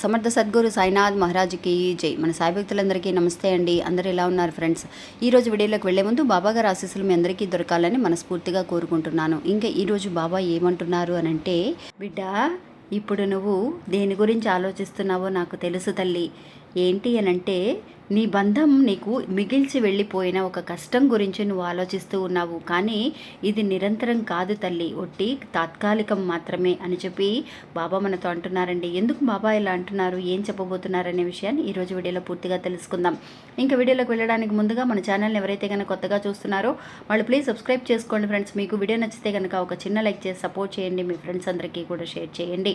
సమర్థ సద్గురు సాయినాథ్ మహారాజ్కి జై. మన సాయి భక్తులందరికీ నమస్తే అండి. అందరూ ఎలా ఉన్నారు ఫ్రెండ్స్? ఈ రోజు వీడియోలోకి వెళ్ళే ముందు బాబా గారి ఆశీస్సులు మీ అందరికీ దొరకాలని మనస్ఫూర్తిగా కోరుకుంటున్నాను. ఇంకా ఈరోజు బాబా ఏమంటున్నారు అని అంటే బిడ్డ ఇప్పుడు నువ్వు దేని గురించి ఆలోచిస్తున్నావో నాకు తెలుసు తల్లి. ఏంటి అని అంటే నీ బంధం నీకు మిగిల్చి వెళ్ళిపోయిన ఒక కష్టం గురించి నువ్వు ఆలోచిస్తూ ఉన్నావు. కానీ ఇది నిరంతరం కాదు తల్లి. ఒట్టి తాత్కాలికం మాత్రమే అని చెప్పి బాబా మనతో అంటున్నారండి. ఎందుకు బాబా ఇలా అంటున్నారు? ఏం చెప్పబోతున్నారు అనే విషయాన్ని ఈరోజు వీడియోలో పూర్తిగా తెలుసుకుందాం. ఇంకా వీడియోలోకి వెళ్ళడానికి ముందుగా మన ఛానల్ని ఎవరైతే కనుక కొత్తగా చూస్తున్నారో వాళ్ళు ప్లీజ్ సబ్స్క్రైబ్ చేసుకోండి ఫ్రెండ్స్. మీకు వీడియో నచ్చితే కనుక ఒక చిన్న లైక్ చేసి సపోర్ట్ చేయండి. మీ ఫ్రెండ్స్ అందరికీ కూడా షేర్ చేయండి.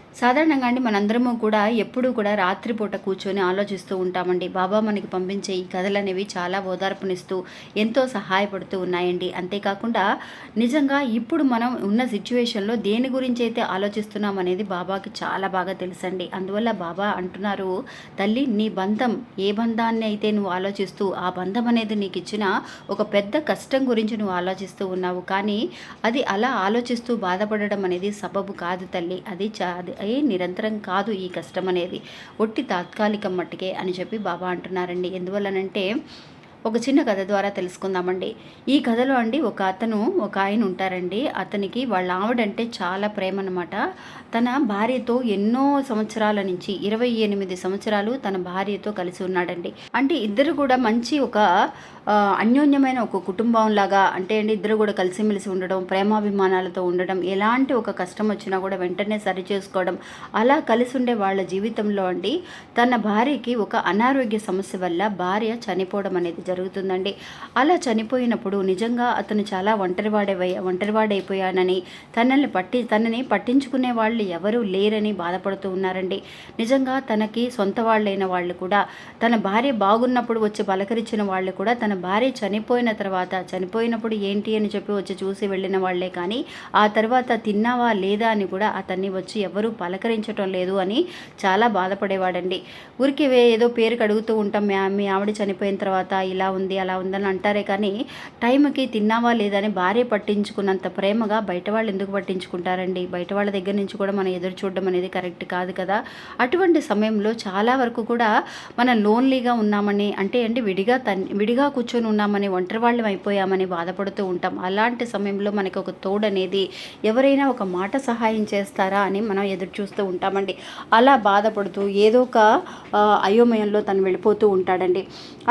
సాధారణంగా అండి మనందరము కూడా ఎప్పుడూ కూడా రాత్రిపూట కూర్చొని ఆలోచిస్తూ ఉంటామండి. బాబా మనకి పంపించే ఈ కథలు అనేవి చాలా ఓదార్పునిస్తూ ఎంతో సహాయపడుతూ ఉన్నాయండి. అంతేకాకుండా నిజంగా ఇప్పుడు మనం ఉన్న సిచ్యువేషన్లో దేని గురించి అయితే ఆలోచిస్తున్నాం అనేది బాబాకి చాలా బాగా తెలుసండి. అందువల్ల బాబా అంటున్నారు తల్లి నీ బంధం ఏ బంధాన్ని అయితే నువ్వు ఆలోచిస్తూ ఆ బంధం అనేది నీకు ఇచ్చిన ఒక పెద్ద కష్టం గురించి నువ్వు ఆలోచిస్తూ ఉన్నావు. కానీ అది అలా ఆలోచిస్తూ బాధపడడం అనేది సబబు కాదు తల్లి. అది చా అది ఏ నిరంతరం కాదు ఈ కష్టం అనేది. ఒట్టి తాత్కాలికం మట్టుకే అని చెప్పి బాబా అంటున్నారండి. ఎందువల్లనంటే ఒక చిన్న కథ ద్వారా తెలుసుకుందామండి. ఈ కథలో అండి ఒక అతను ఒక ఆయన ఉంటారండి. అతనికి వాళ్ళ ఆవిడంటే చాలా ప్రేమ అనమాట తన భార్యతో ఎన్నో సంవత్సరాల నుంచి ఇరవై ఎనిమిది సంవత్సరాలు తన భార్యతో కలిసి ఉన్నాడండి. అంటే ఇద్దరు కూడా మంచి ఒక అన్యోన్యమైన ఒక కుటుంబంలాగా అంటే అండి ఇద్దరు కూడా కలిసిమెలిసి ఉండడం ప్రేమాభిమానాలతో ఉండడం ఎలాంటి ఒక కష్టం వచ్చినా కూడా వెంటనే సరి చేసుకోవడం అలా కలిసి ఉండే వాళ్ళ జీవితంలో అండి తన భార్యకి ఒక అనారోగ్య సమస్య వల్ల భార్య చనిపోవడం అనేది జరుగుతుందండి. అలా చనిపోయినప్పుడు నిజంగా అతను చాలా ఒంటరివాడే ఒంటరివాడైపోయానని తనని పట్టి తనని పట్టించుకునే వాళ్ళు ఎవరూ లేరని బాధపడుతూ ఉన్నారండి. నిజంగా తనకి సొంత వాళ్ళైన వాళ్ళు కూడా తన భార్య బాగున్నప్పుడు వచ్చి పలకరించిన వాళ్ళు కూడా తన భార్య చనిపోయిన తర్వాత చనిపోయినప్పుడు ఏంటి అని చెప్పి వచ్చి చూసి వెళ్ళిన వాళ్ళే కానీ ఆ తర్వాత తిన్నావా లేదా అని కూడా అతన్ని వచ్చి ఎవరూ పలకరించటం లేదు అని చాలా బాధపడేవాడండి. ఊరికి ఏదో పేరు కడుగుతూ ఉంటాం. మీ ఆవిడ చనిపోయిన తర్వాత ఇలా ఉంది అలా ఉందని అంటారే కానీ టైంకి తిన్నావా లేదని భార్య పట్టించుకున్నంత ప్రేమగా బయట వాళ్ళు ఎందుకు పట్టించుకుంటారండి? బయట వాళ్ళ దగ్గర నుంచి కూడా మనం ఎదురు చూడడం అనేది కరెక్ట్ కాదు కదా. అటువంటి సమయంలో చాలా వరకు కూడా మనం లోన్లీగా ఉన్నామని అంటే అంటే విడిగా తన్ విడిగా కూర్చొని ఉన్నామని ఒంటరి వాళ్ళం అయిపోయామని బాధపడుతూ ఉంటాం. అలాంటి సమయంలో మనకి ఒక తోడు అనేది ఎవరైనా ఒక మాట సహాయం చేస్తారా అని మనం ఎదురు చూస్తూ ఉంటామండి. అలా బాధపడుతూ ఏదో ఒక అయోమయంలో తను వెళ్ళిపోతూ ఉంటాడండి.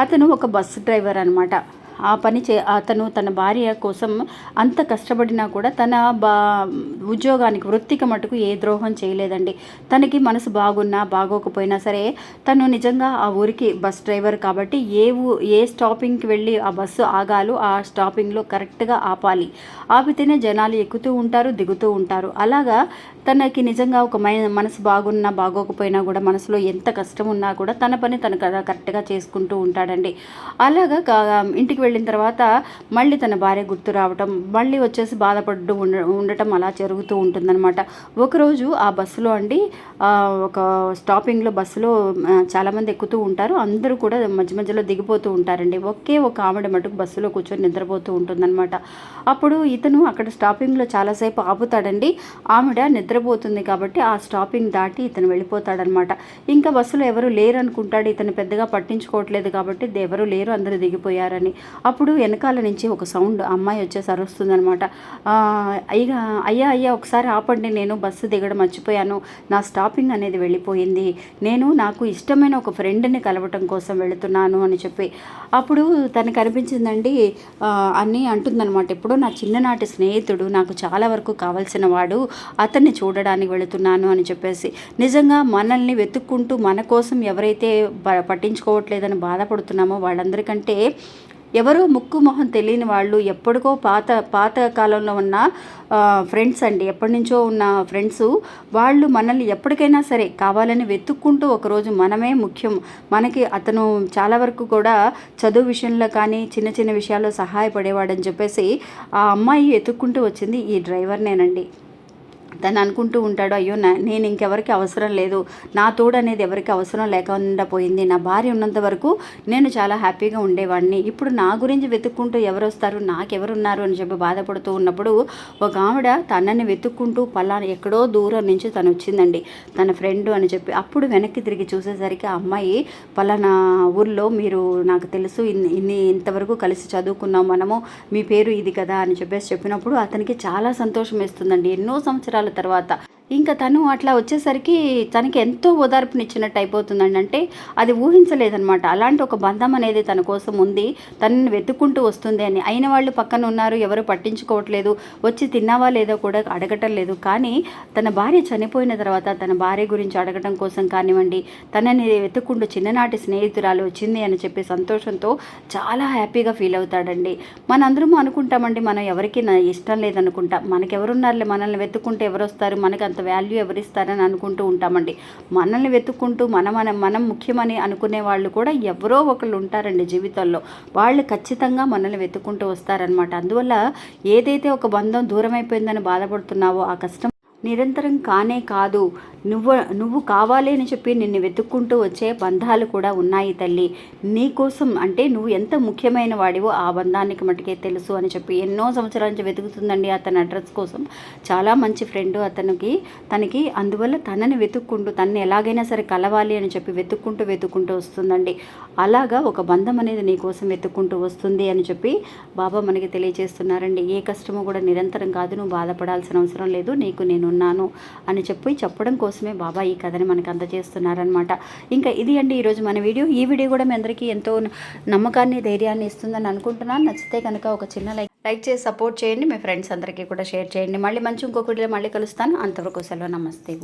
అతను ఒక బస్సు డ్రైవర్ అనమాట ఆ పని చే అతను తన భార్య కోసం అంత కష్టపడినా కూడా తన బా ఉద్యోగానికి వృత్తికి మటుకు ఏ ద్రోహం చేయలేదండి. తనకి మనసు బాగున్నా బాగోకపోయినా సరే తను నిజంగా ఆ ఊరికి బస్ డ్రైవర్ కాబట్టి ఏ ఊ ఏ స్టాపింగ్కి వెళ్ళి ఆ బస్సు ఆగాలో ఆ స్టాపింగ్లో కరెక్ట్గా ఆపాలి. ఆపితేనే జనాలు ఎక్కుతూ ఉంటారు దిగుతూ ఉంటారు. అలాగా తనకి నిజంగా ఒక మై మనసు బాగున్నా బాగోకపోయినా కూడా మనసులో ఎంత కష్టం ఉన్నా కూడా తన పని తను కరెక్ట్గా చేసుకుంటూ ఉంటాడండి. అలాగా కా- ఇంటికి వెళ్ళిన తర్వాత మళ్ళీ తన భార్య గుర్తు రావటం మళ్ళీ వచ్చేసి బాధపడుతూ ఉండ ఉండటం అలా జరుగుతూ ఉంటుందన్నమాట. ఒకరోజు ఆ బస్సులో అండి ఒక స్టాపింగ్లో బస్సులో చాలామంది ఎక్కుతూ ఉంటారు. అందరూ కూడా మధ్య మధ్యలో దిగిపోతూ ఉంటారండి. ఒకే ఒక ఆవిడ మటుకు బస్సులో కూర్చొని నిద్రపోతూ ఉంటుందన్నమాట. అప్పుడు ఇతను అక్కడ స్టాపింగ్లో చాలాసేపు ఆపుతాడండి. ఆవిడ నిద్రపోతుంది కాబట్టి ఆ స్టాపింగ్ దాటి ఇతను వెళ్ళిపోతాడనమాట ఇంకా బస్సులో ఎవరు లేరు అనుకుంటాడు ఇతను పెద్దగా పట్టించుకోవట్లేదు కాబట్టి ఎవరు లేరు అందరూ దిగిపోయారని. అప్పుడు వెనకాల నుంచి ఒక సౌండ్ అమ్మాయి వచ్చేసి అరుస్తుందనమాట అయ్యా అయ్యా అయ్యా ఒకసారి ఆపండి నేను బస్సు దిగడం మర్చిపోయాను. నా స్టాపింగ్ అనేది వెళ్ళిపోయింది. నేను నాకు ఇష్టమైన ఒక ఫ్రెండ్ని కలవటం కోసం వెళుతున్నాను అని చెప్పి. అప్పుడు తనకు అనిపించిందండి అని అంటుందన్నమాట. ఎప్పుడో నా చిన్ననాటి స్నేహితుడు నాకు చాలా వరకు కావాల్సిన వాడు అతన్ని చూడడానికి వెళుతున్నాను అని చెప్పేసి. నిజంగా మనల్ని వెతుక్కుంటూ మన కోసం ఎవరైతే పట్టించుకోవట్లేదని బాధపడుతున్నామో వాళ్ళందరికంటే ఎవరో ముక్కు మొహం తెలియని వాళ్ళు ఎప్పటికో పాత పాత కాలంలో ఉన్న ఫ్రెండ్స్ అండి ఎప్పటి నుంచో ఉన్న ఫ్రెండ్స్ వాళ్ళు మనల్ని ఎప్పటికైనా సరే కావాలని వెతుక్కుంటూ ఒకరోజు మనమే ముఖ్యం. మనకి అతను చాలా వరకు కూడా చదువు విషయంలో కానీ చిన్న చిన్న విషయాల్లో సహాయపడేవాడని చెప్పేసి ఆ అమ్మాయి వెతుక్కుంటూ వచ్చింది ఈ డ్రైవర్నేనండి తను అనుకుంటూ ఉంటాడు అయ్యో నా నేను ఇంకెవరికి అవసరం లేదు. నా తోడు అనేది ఎవరికి అవసరం లేకుండా పోయింది. నా భార్య ఉన్నంత వరకు నేను చాలా హ్యాపీగా ఉండేవాడిని. ఇప్పుడు నా గురించి వెతుక్కుంటూ ఎవరు వస్తారు నాకెవరున్నారు? అని చెప్పి బాధపడుతూ ఉన్నప్పుడు ఒక ఆవిడ తనని వెతుక్కుంటూ పలానా ఎక్కడో దూరం నుంచి తను వచ్చిందండి. తన ఫ్రెండ్ అని చెప్పి అప్పుడు వెనక్కి తిరిగి చూసేసరికి ఆ అమ్మాయి పలానా ఊర్లో మీరు నాకు తెలుసు ఇన్ని ఇన్ని ఇంతవరకు కలిసి చదువుకున్నాం మనము మీ పేరు ఇది కదా? అని చెప్పేసి చెప్పినప్పుడు అతనికి చాలా సంతోషం వేస్తుందండి. ఎన్నో సంవత్సరాలు తర్వాత. ఇంకా తను అట్లా వచ్చేసరికి తనకి ఎంతో ఓదార్పునిచ్చినట్టు అయిపోతుందండి. అంటే అది ఊహించలేదనమాట అలాంటి ఒక బంధం అనేది తన కోసం ఉంది. తనని వెతుక్కుంటూ వస్తుంది అని. అయిన వాళ్ళు పక్కన ఉన్నారు. ఎవరు పట్టించుకోవట్లేదు. వచ్చి తిన్నావా లేదో కూడా అడగటం లేదు. కానీ తన భార్య చనిపోయిన తర్వాత తన భార్య గురించి అడగటం కోసం కానివ్వండి తనని వెతుక్కుంటూ చిన్ననాటి స్నేహితురాలు వచ్చింది అని చెప్పి సంతోషంతో చాలా హ్యాపీగా ఫీల్ అవుతాడండి. మనందరము అనుకుంటామండి మనం ఎవరికి ఇష్టం లేదనుకుంటాం. మనకెవరున్నారులే మనల్ని వెతుక్కుంటే ఎవరు వస్తారు మనకి అంత వాల్యూ ఎవరిస్తారని అనుకుంటూ ఉంటామండి. మనల్ని వెతుక్కుంటూ మన మన మనం ముఖ్యమని అనుకునే వాళ్ళు కూడా ఎవరో ఒకళ్ళు ఉంటారండి జీవితంలో. వాళ్ళు ఖచ్చితంగా మనల్ని వెతుక్కుంటూ వస్తారనమాట అందువల్ల ఏదైతే ఒక బంధం దూరం అయిపోయిందని బాధపడుతున్నావో ఆ కష్టం నిరంతరం కానే కాదు నువ్వు నువ్వు కావాలి అని చెప్పి నిన్ను వెతుక్కుంటూ వచ్చే బంధాలు కూడా ఉన్నాయి తల్లి. నీకోసం అంటే నువ్వు ఎంత ముఖ్యమైన వాడివో ఆ బంధానికి మటుకే తెలుసు అని చెప్పి ఎన్నో సంవత్సరాల నుంచి వెతుకుతుందండి అతని అడ్రస్ కోసం. చాలా మంచి ఫ్రెండ్ అతనికి తనకి అందువల్ల తనని వెతుక్కుంటూ తనని ఎలాగైనా సరే కలవాలి అని చెప్పి వెతుక్కుంటూ వెతుక్కుంటూ వస్తుందండి. అలాగా ఒక బంధం అనేది నీకోసం వెతుక్కుంటూ వస్తుంది అని చెప్పి బాబా మనకి తెలియజేస్తున్నారండి. ఏ కష్టమో కూడా నిరంతరం కాదు నువ్వు బాధపడాల్సిన అవసరం లేదు. నీకు నేను ఉన్నాను అని చెప్పి చెప్పడం కోసమే బాబా ఈ కథని మనకు అందజేస్తున్నారనమాట ఇంకా ఇది అండి ఈరోజు మన వీడియో. ఈ వీడియో కూడా మీ అందరికీ ఎంతో నమ్మకాన్ని ధైర్యాన్ని ఇస్తుందని అనుకుంటున్నాను. నచ్చితే కనుక ఒక చిన్న లైక్ లైక్ చేసి సపోర్ట్ చేయండి. మీ ఫ్రెండ్స్ అందరికీ కూడా షేర్ చేయండి. మళ్ళీ మంచి ఇంకొకటి మళ్ళీ కలుస్తాను. అంతవరకు సెలవు. నమస్తే.